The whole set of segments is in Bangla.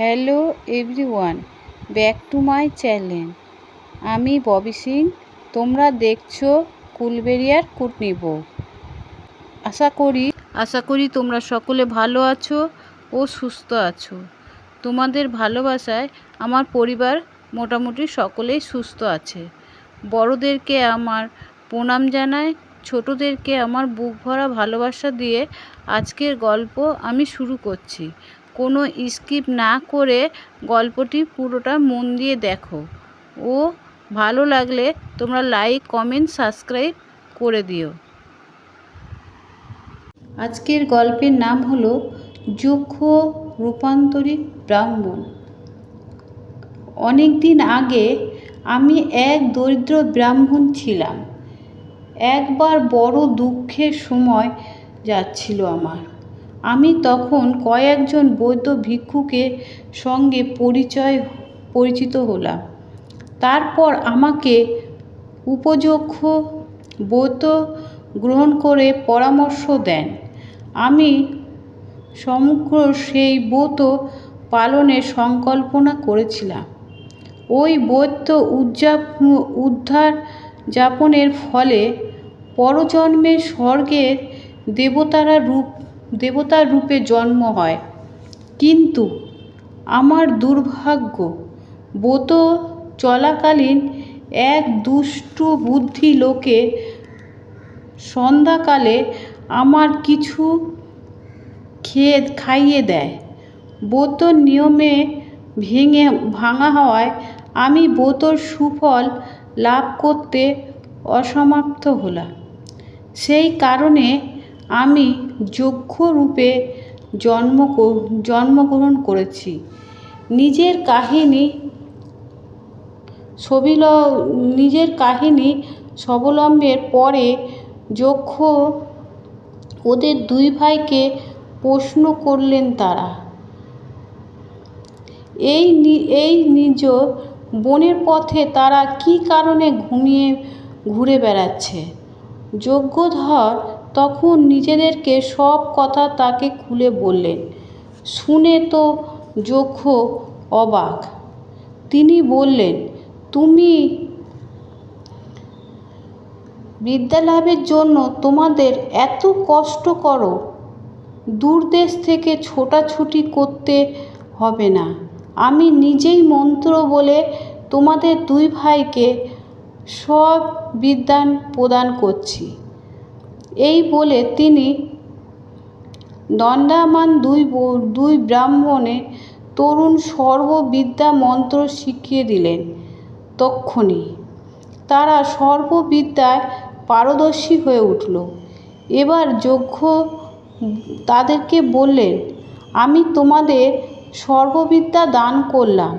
Hello everyone, back to my channel. আমি ববি সিং, তোমরা দেখছ কুলবেরিয়ার কুটনি বউ। আশা করি আশা করি তোমরা সকলে ভালো আছো ও সুস্থ আছো। তোমাদের ভালোবাসায় আমার পরিবার মোটামুটি সকলেই সুস্থ আছে। বড়দেরকে আমার প্রণাম জানাই, ছোটোদেরকে আমার বুক ভরা ভালোবাসা দিয়ে আজকের গল্প আমি শুরু করছি। কোনো স্কিপ না করে গল্পটি পুরোটা মন দিয়ে দেখো। ও ভালো লাগলে তোমরা লাইক, কমেন্ট, সাবস্ক্রাইব করে দিও। আজকের গল্পের নাম হলো যক্ষ রূপান্তরিক ব্রাহ্মণ। অনেক দিন আগে আমি এক দরিদ্র ব্রাহ্মণ ছিলাম। একবার বড় দুঃখের সময় যাচ্ছিল আমার। আমি তখন কয়েকজন বৌদ্ধ ভিক্ষুকের সঙ্গে পরিচয়, পরিচিত হলাম। তারপর আমাকে উপযক্ষ ব্রত গ্রহণ করে পরামর্শ দেন। আমি সমগ্র সেই ব্রত পালনের সংকল্পনা করেছিলাম। ওই বৌদ্ধ উদযাপ, উদ্ধার যাপনের ফলে পরজন্মে স্বর্গের দেবতারা রূপ দেবতার রূপে জন্ম হয়। কিন্তু আমার দুর্ভাগ্য, ব্রত চলাকালীন এক দুষ্টু বুদ্ধি লোকে সন্ধ্যাকালে আমার কিছু খেয়ে খাইয়ে দেয়। ব্রত নিয়মে ভেঙে, ভাঙা হওয়ায় আমি ব্রতর সুফল লাভ করতে অসমাপ্ত হলাম। সেই কারণে আমি যক্ষ রূপে জন্ম জন্মগ্রহণ করেছি। নিজের কাহিনী সবিল, নিজের কাহিনী স্বাবলম্বের পরে যক্ষ ওদের দুই ভাইকে প্রশ্ন করলেন তারা। এই এই নিজ বনের পথে তারা কী কারণে ঘুমিয়ে, ঘুরে বেড়াচ্ছে? যজ্ঞধর তখন নিজেদেরকে সব কথা তাকে খুলে বললেন। শুনে তো যক্ষ অবাক। তিনি বললেন, তুমি বিদ্যালাভের জন্য তোমাদের এত কষ্ট করো। দূরদেশ থেকে ছোটাছুটি করতে হবে না। আমি নিজেই মন্ত্র বলে তোমাদের দুই ভাইকে সব বিদ্যান প্রদান করছি। এই বলে তিনি দণ্ডায়মান দুই দুই ব্রাহ্মণে তরুণ সর্ববিদ্যা মন্ত্র শিখিয়ে দিলেন। তক্ষুনি তারা সর্ববিদ্যায় পারদর্শী হয়ে উঠল। এবার যজ্ঞ তাদেরকে বললেন, আমি তোমাদের সর্ববিদ্যা দান করলাম।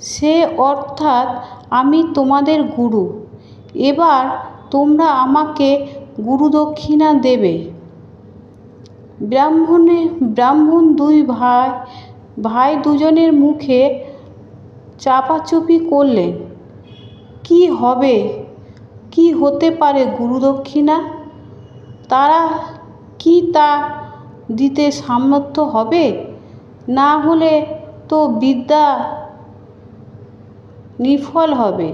সে অর্থাৎ আমি তোমাদের গুরু। এবার তোমরা আমাকে গুরুদক্ষিণা দেবে। ব্রাহ্মণে, ব্রাহ্মণ দুই ভাই ভাই দুজনের মুখে চাপাচুপি করলেন। কি হবে? কি হতে পারে গুরুদক্ষিণা তারা কি তা দিতে সামর্থ্য হবে? না হলে তো বিদ্যা নিফল হবে।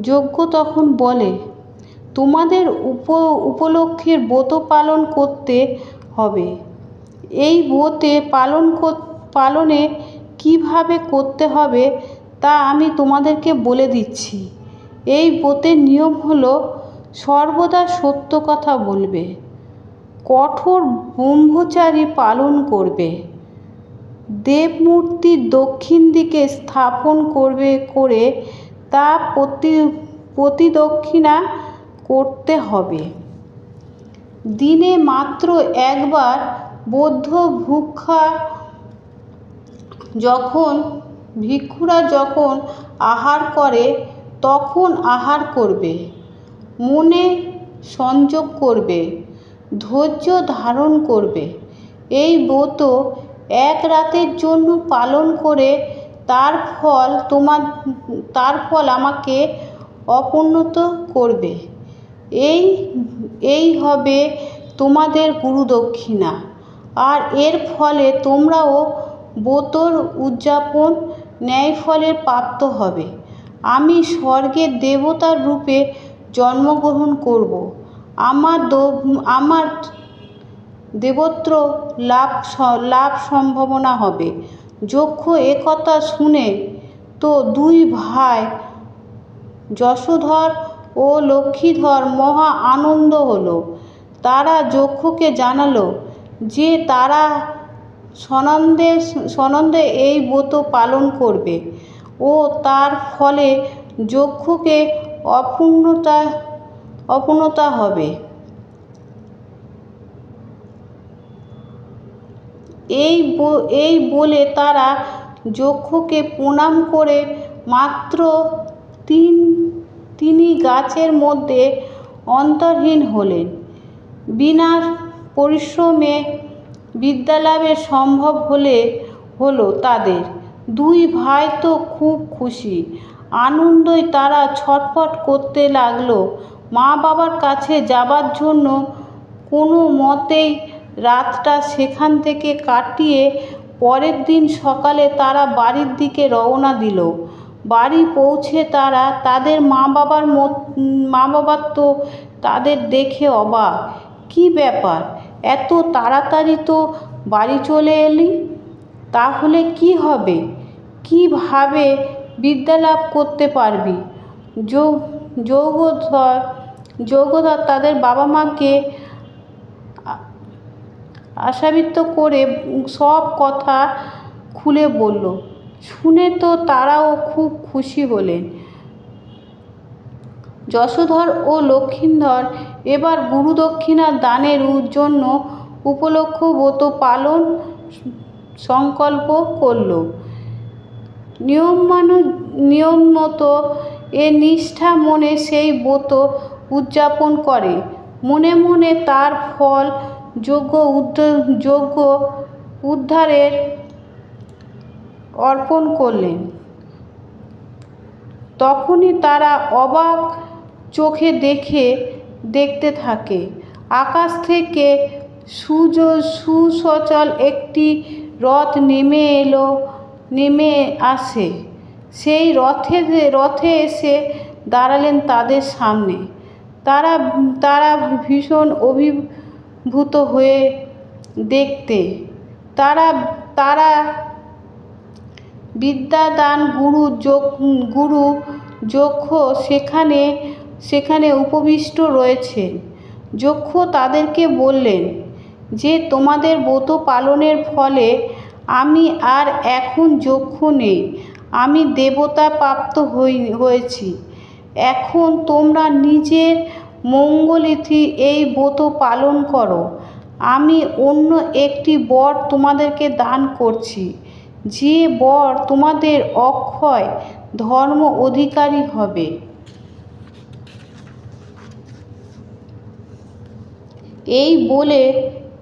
যোগ্য তখন বলে তোমাদের উপ, উপলক্ষের ব্রত পালন করতে হবে। এই ব্রতে পালন পালনে কীভাবে করতে হবে তা আমি তোমাদেরকে বলে দিচ্ছি। এই ব্রতের নিয়ম হলো, সর্বদা সত্য কথা বলবে, কঠোর ব্রহ্মচারী পালন করবে, দেবমূর্তি দক্ষিণ দিকে স্থাপন করবে, করে তা প্রতি, প্রতিদক্ষিণা করতে হবে। দিনে মাত্র একবার বৌদ্ধ ভুক্ষা যখন, ভিক্ষুরা যখন আহার করে, তখন আহার করবে, মনে সংযোগ করবে, ধৈর্য ধারণ করবে। এই ব্রত এক রাতের জন্য পালন করে তার ফল তোমার তার ফল আমাকে অপন্নত করবে। এই এই হবে তোমাদের গুরুদক্ষিণা আর এর ফলে তোমরাও ব্রতর উদযাপন ন্যায়ফলের প্রাপ্ত হবে। আমি স্বর্গের দেবতার রূপে জন্মগ্রহণ করব। আমার আমার দেবত্র লাভ লাভ সম্ভাবনা হবে। যক্ষ একথা শুনে তো দুই ভাই যশোধর ও লক্ষ্মীধর মহা আনন্দ হলো। তারা যক্ষকে জানালো যে তারা সনন্দে সনন্দে এই ব্রত পালন করবে ও তার ফলে যক্ষকে অপূর্ণতা অপূর্ণতা হবে। এই এই বলে তারা যক্ষকে প্রণাম করে মাত্র তিন তিনি গাছের মধ্যে অন্তর্হিন হলেন। বিনা পরিশ্রমে বিদ্যালাভে সম্ভব হলে হলো তাদের। দুই ভাই তো খুব খুশি। আনন্দই তারা ছটফট করতে লাগল। মা বাবার কাছে যাবার জন্য কোনো মতেই রাতটা সেখান থেকে কাটিয়ে পরের দিন সকালে তারা বাড়ির দিকে রওনা দিল। বাড়ি পৌঁছে তারা তাদের মা বাবার মা বাবার তো তাদের দেখে অবাক। কী ব্যাপার? এত তাড়াতাড়ি তো বাড়ি চলে এলি? তাহলে কি হবে? কীভাবে বিদ্যা লাভ করতে পারবি? যৌগধর যৌগধর তাদের বাবা মাকে আশাবৃত্ত করে সব কথা খুলে বলল। শুনে তো তারাও খুব খুশি হলেন যশোধর ও লক্ষ্মীধর এবার গুরুদক্ষিণা দানের জন্য উপলক্ষ ব্রত পালন সংকল্প করল। নিয়ম মানু, নিয়ম মতো এ নিষ্ঠা মনে সেই ব্রত উদযাপন করে। মনে মনে তার ফল যোগ্য যোগ্য উদ্ধারের অর্পণ করলেন। তখনই তারা অবাক চোখে দেখে, দেখতে থাকে, আকাশ থেকে সুজ, সুসচল একটি রথ নেমে এলো, নেমে আসে। সেই রথে রথে এসে দাঁড়ালেন তাদের সামনে। তারা তারা ভীষণ অভিভূত হয়ে দেখতে, তারা তারা বিদ্যাদান গুরু যোগ, গুরু যক্ষ সেখানে সেখানে উপবিষ্ট রয়েছেন। যক্ষ তাদেরকে বললেন, যে তোমাদের ব্রত পালনের ফলে আমি আর এখন যক্ষ নেই, আমি দেবতা প্রাপ্ত হই, হয়েছি। এখন তোমরা নিজের মঙ্গলিথি এই ব্রত পালন করো। আমি অন্য একটি বর তোমাদেরকে দান করছি। যে বর তোমাদের অক্ষয় ধর্ম অধিকারী হবে। এই বলে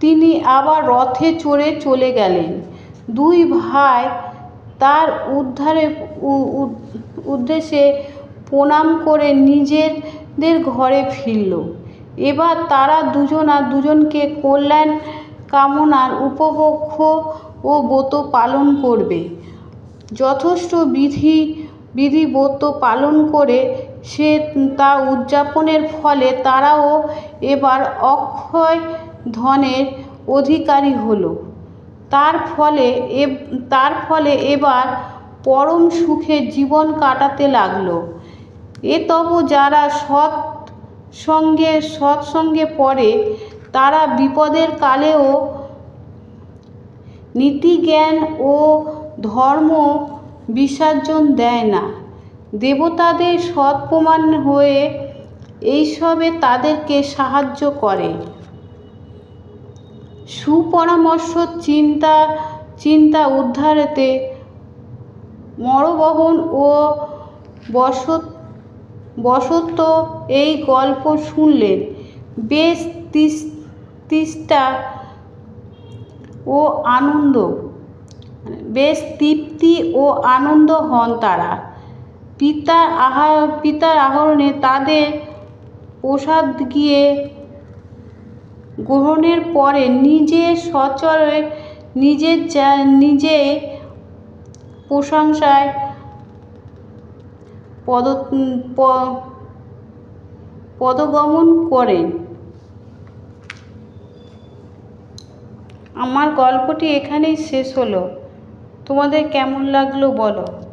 তিনি আবার রথে চড়ে চলে গেলেন। দুই ভাই তার উদ্ধারে উদ্দেশ্যে প্রণাম করে নিজেদের ঘরে ফিরল। এবার তারা দুজনা দুজনকে কল্যাণ কামনার উপভোগ্য ও ব্রত পালন করবে। যথেষ্ট বিধি বিধি ব্রত পালন করে সে তা উদযাপনের ফলে তারাও এবার অক্ষয় ধনের অধিকারী হলো। তার ফলে এ, তার ফলে এবার পরম সুখে জীবন কাটাতে লাগল। এ তবু যারা সৎ সঙ্গে, সৎসঙ্গে পড়ে, তারা বিপদের কালেও নীতিজ্ঞান ও ধর্ম বিসর্জন দেয় না। দেবতাদের সৎ প্রমাণ হয়ে এইসবে তাদেরকে সাহায্য করে। সুপরামর্শ, চিন্তা চিন্তা উদ্ধারেতে মরবহন ও বসত বসন্ত এই গল্প শুনলেন। বেশ তিস্তা ও আনন্দ। বেশ তৃপ্তি ও আনন্দ হন তারা। পিতার আহা, পিতার আহরণে তাদের প্রসাদ গিয়ে গ্রহণের পরে নিজে সচরে নিজের নিজে প্রশংসায় পদ পদগমন করেন। আমার গল্পটি এখানেই শেষ হলো। তোমাদের কেমন লাগল বলো।